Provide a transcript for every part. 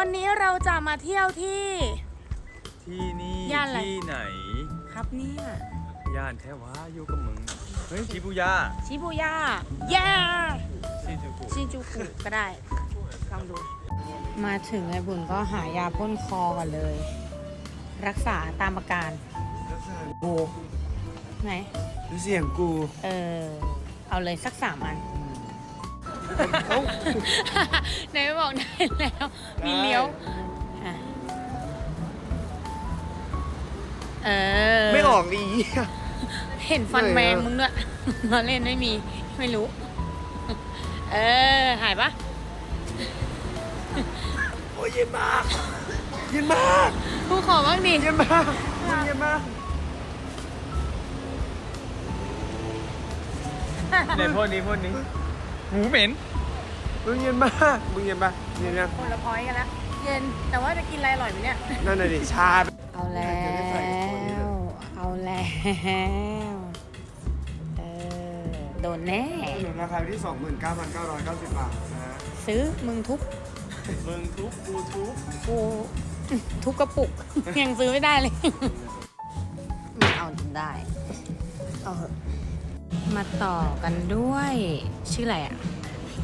วันนี้เราจะมาเที่ยวที่ ที่นี่ย่านอะไร ที่ไหน ครับเนี่ยย่านแท้ว่าอยู่กับมึง เฮ้ยชิบุย่าชิบูย่าเย้ชิจูกุชินจูกุก็ได้ ลองดู มาถึงไอ้บุญก็หายาพ่นคอก่อนเลย รักษาตามอาการกูไหนเสียงกู เออ เอาเลยสักสามอัน ไหนบอกได้แล้ว มีเลี้ยวอะเออ ไม่ออกดี เห็นฟันไม่แมงเออมึงด้วยมาเล่นไม่มี ไม่รู้ เออ หายปะโอ้ยเย็นมาก เย็นมากกูขอบ้างดิเย็นมากเย็นมากในพวกนี้พวกนี้ หูเหม็นมึงเย็นมากมึงเย็นปะเย็นยังคนละพอยต์กันแล้วเย็น แต่ว่าจะกินอะไรอร่อยไหมเนี่ย นั่นน่ะดิชา เอาแล้ว เอาแล้วเออโดนแน่ หนุนราคาที่ 29,990 บาทนะฮะซื้อมึงทุบมึงทุบกูทุบกูทุบกระปุก ยังซื้อไม่ได้เลย ไม่เอาจนได้ เอาเหอะ มาต่อกันด้วย ชื่ออะไรอะ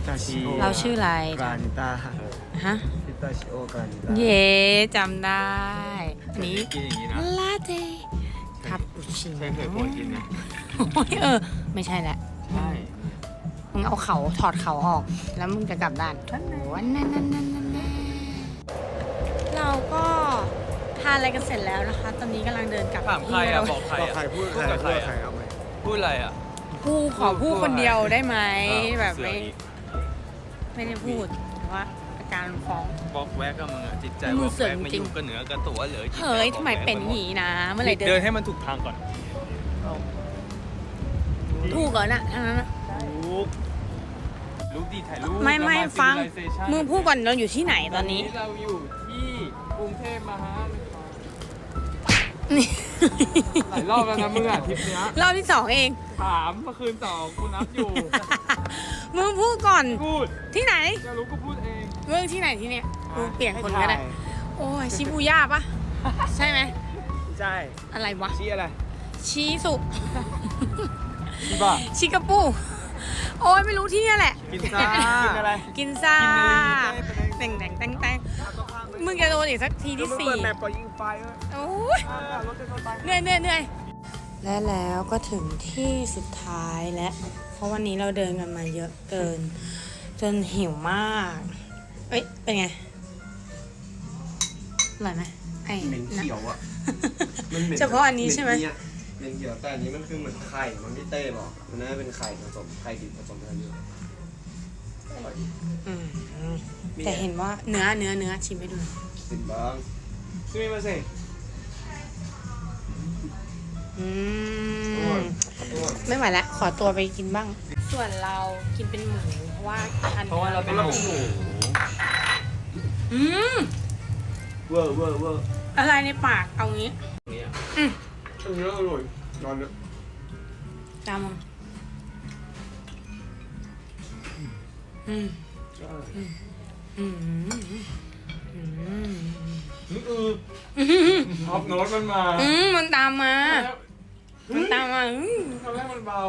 ตาชิโอเราชื่ออะไรกานิตาฮะพิตาชิโอกานิตาเย่จำได้อันนี้กินอย่างนี้นะลาเต้คาปูชิโน่ใช่เคยปวดกินนะโอ้ยเออ ไม่ใช่แหละใช่มึงเอาเขาถอดเขาออก แล้วมึงจะกลับด้านโอ้นั่นนั่นนั่นนั่นนั่นเราก็ทานอะไรกันเสร็จแล้วนะคะ ตอนนี้กำลังเดินกลับถามใครที่อะเราบอกใครบอกอะใครพูดใครกับพูใครดใครอะเอาไหมพูดอะไรอะ พูดขอพูดคนเดียวได้ไหมอ้าวแบบเสือไม่อีกไม่ได้พูดแต่ว่าอาการฟ้องบอกแวกกับมึงอะจิตใจมึงบอกเสืแวอกไม่จริองยู่กับเหนือกับตัวเลยจิตใจเฮ้ยบอกทำไมแวกเป็นอย่างนี้นะ เมื่อไหร่เดิเดินนให้มันถูกทางก่อนถูกเหรอน่ะทางนั้นน่ะลูกลูกดีถ่ายรูปไม่ไม่แล้วาฟัง civilization มึงพูดก่อนเราอยู่ที่ไหนตอนนี้เราอยู่ที่กรุงเทพมหานครนี่ หลายรอบแล้วนะมึงอะทริปเนี้ยรอบที่สองเอง ถามเมื่อคืนสองกูนับอยู่ มึงพูดก่อน พูดที่ไหนจะรู้ก็พูดเองมึงที่ไหนที่เนี่ยกูเปลี่ยนคนก็ให้ได้ถ่ายโอ้ยชิบูย่าปะใช่ไหมใช่อะไรวะ ชี้อะไร ชีสุที่บ้าชิกาปูโอ้ยไม่รู้ที่เนี่ยแหละ กินซ่ากินอะไร กินซ่ากินอะไรได้แต่งแต่งแต่งแต่ง มึงจะโดนอีกสักทีที่สี่เปิดแมปก่อนยิงไฟเออโอ้ยรถจะชนไปเหนื่อยเหนื่อยเหนื่อยและแล้วก็ถึงที่สุดท้ายและ เพราะวันนี้เราเดินกันมาเยอะเกิน จนหิวมาก เอ้ย เป็นไงอร่อยไหมไอ้เหม็นเขียวอะมันเหม็นเฉพาะอันนี้ใช่ไหมเนเนี่ยเหม็นเขียวแต่อันนี้มันคือเหมือนไข่ มันที่เต้บอก มันน่าจะเป็นไข่ผสมไข่ดิบผสมกันอยู่อร่อยดี อืมแต่เห็นว่าเนื้อเนื้อเนื้อชิมให้ดูหน่อย สิบบางซื้อมาสิอืม ไม่ไหวแล้วขอตัวไปกินบ้าง ส่วนเรากินเป็นหมูเพราะว่าทานเพราะว่าเราเป็นหมูอืมเวอร์เวอร์เวอร์อะไรในปากเอางี้อืม อันนี้อร่อยนอนเนอะจามง อืมก็อร่อยอืมอืมอืมอือท็อปโน้ตมันมาอืมมันตามมา มันตามมาอืมทำให้มันเบา